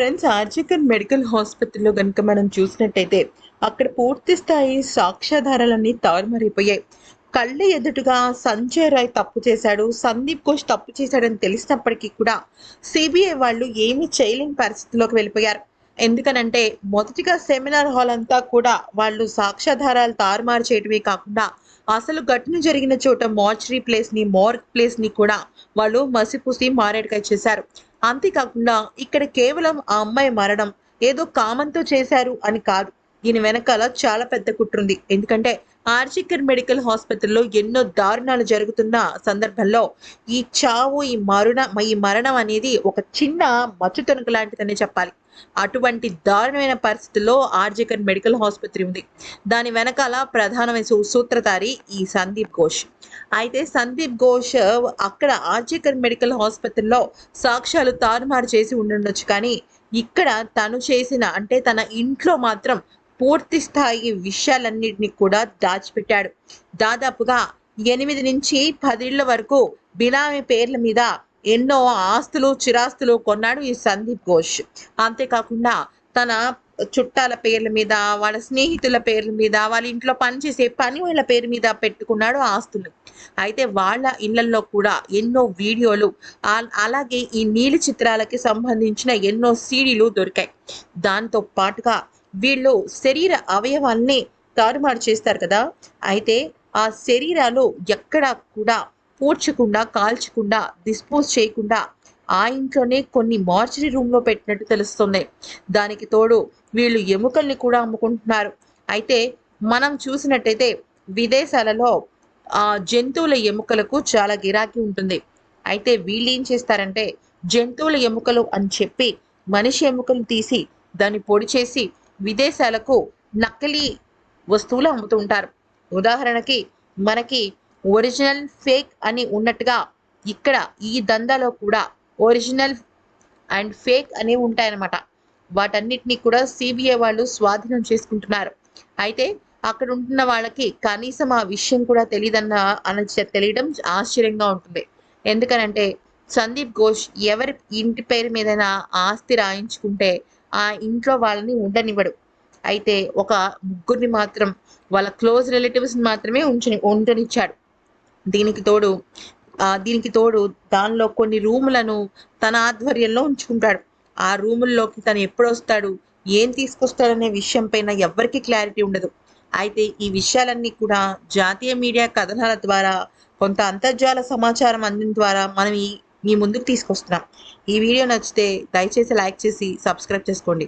Friends ఆర్జికన్ medical హాస్పిటల్లో కనుక మనం చూసినట్టయితే అక్కడ పూర్తి స్థాయి సాక్ష్యాధారాలన్నీ తారుమారైపోయాయి. కళ్ళ ఎదుటగా సంజయ్ రాయ్ తప్పు చేశాడు సందీప్ ఘోష్ తప్పు చేశాడని తెలిసినప్పటికీ కూడా సిబిఐ వాళ్ళు ఏమీ చేయలేని పరిస్థితిలోకి వెళ్ళిపోయారు. ఎందుకనంటే మొదటిగా సెమినార్ హాల్ అంతా కూడా వాళ్ళు సాక్ష్యాధారాలు తారుమారు చేయటమే కాకుండా అసలు ఘటన జరిగిన చోట మార్చరీ ప్లేస్ని మార్క్ ప్లేస్ని కూడా వాళ్ళు మసిపూసి మారేడుకాయ చేశారు. అంతేకాకుండా ఇక్కడ కేవలం ఆ అమ్మాయి మరణం ఏదో కామంతో చేశారు అని కాదు. దీని వెనకాల చాలా పెద్ద కుట్రుంది. ఎందుకంటే ఆర్జికర్ మెడికల్ హాస్పిటల్లో ఎన్నో దారుణాలు జరుగుతున్న సందర్భంలో ఈ చావు ఈ మరణ ఈ మరణం అనేది ఒక చిన్న మచ్చు మచ్చుతొనక లాంటిదనే చెప్పాలి. అటువంటి దారుణమైన పరిస్థితుల్లో ఆర్జికర్ మెడికల్ ఆసుపత్రి ఉంది. దాని వెనకాల ప్రధానమైన సూత్రధారి ఈ సందీప్ ఘోష్. అయితే సందీప్ ఘోష్ అక్కడ ఆర్జికర్ మెడికల్ హాస్పిటల్లో సాక్ష్యాలు తారుమారు చేసి ఉండుండొచ్చు కానీ ఇక్కడ తను చేసిన అంటే తన ఇంట్లో మాత్రం పూర్తి స్థాయి విషయాలన్నింటినీ కూడా దాచిపెట్టాడు. దాదాపుగా ఎనిమిది నుంచి పదిళ్ళ వరకు బినామీ పేర్ల మీద ఎన్నో ఆస్తులు చిరాస్తులు కొన్నాడు ఈ సందీప్ ఘోష్. అంతేకాకుండా తన చుట్టాల పేర్ల మీద వాళ్ళ స్నేహితుల పేర్ల మీద వాళ్ళ ఇంట్లో పనిచేసే పని వాళ్ళ పేరు మీద పెట్టుకున్నాడు ఆస్తులు. అయితే వాళ్ళ ఇళ్ళలో కూడా ఎన్నో వీడియోలు అలాగే ఈ నీలి చిత్రాలకి సంబంధించిన ఎన్నో సీడీలు దొరికాయి. దాంతో పాటుగా వీళ్ళు శరీర అవయవాల్ని తారుమారు చేస్తారు కదా. అయితే ఆ శరీరాలు ఎక్కడా కూడా పూడ్చకుండా కాల్చకుండా డిస్పోజ్ చేయకుండా ఆ ఇంట్లోనే కొన్ని మార్చరీ రూమ్లో పెట్టినట్టు తెలుస్తుంది. దానికి తోడు వీళ్ళు ఎముకల్ని కూడా అమ్ముకుంటున్నారు. అయితే మనం చూసినట్టయితే విదేశాలలో ఆ జంతువుల ఎముకలకు చాలా గిరాకీ ఉంటుంది. అయితే వీళ్ళు ఏం చేస్తారంటే జంతువుల ఎముకలు అని చెప్పి మనిషి ఎముకలు తీసి దాన్ని పొడి చేసి విదేశాలకు నకిలీ వస్తువులు అమ్ముతూ ఉంటారు. ఉదాహరణకి మనకి ఒరిజినల్ ఫేక్ అని ఉన్నట్టుగా ఇక్కడ ఈ దందాలో కూడా ఒరిజినల్ అండ్ ఫేక్ అనేవి ఉంటాయన్నమాట. వాటన్నిటిని కూడా సిబిఐ వాళ్ళు స్వాధీనం చేసుకుంటున్నారు. అయితే అక్కడ ఉంటున్న వాళ్ళకి కనీసం ఆ విషయం కూడా తెలియదన్న అని తెలియడం ఆశ్చర్యంగా ఉంటుంది. ఎందుకనంటే సందీప్ ఘోష్ ఎవరి ఇంటి పేరు మీదైనా ఆస్తి రాయించుకుంటే ఆ ఇంట్లో వాళ్ళని ఉండనివ్వడు. అయితే ఒక ముగ్గురిని మాత్రం వాళ్ళ క్లోజ్ రిలేటివ్స్ మాత్రమే ఉంచని ఉండనిచ్చాడు. దీనికి తోడు దీనికి తోడు దానిలో కొన్ని రూములను తన ఆధ్వర్యంలో ఉంచుకుంటాడు. ఆ రూముల్లోకి తను ఎప్పుడు వస్తాడు ఏం తీసుకొస్తాడనే విషయం పైన ఎవ్వరికీ క్లారిటీ ఉండదు. అయితే ఈ విషయాలన్నీ కూడా జాతీయ మీడియా కథనాల ద్వారా కొంత అంతర్జాల సమాచారం అందిన ద్వారా మనం ఈ మీ ముందుకు తీసుకొస్తున్నాం. ఈ వీడియో నచ్చితే దయచేసి లైక్ చేసి సబ్స్క్రైబ్ చేసుకోండి.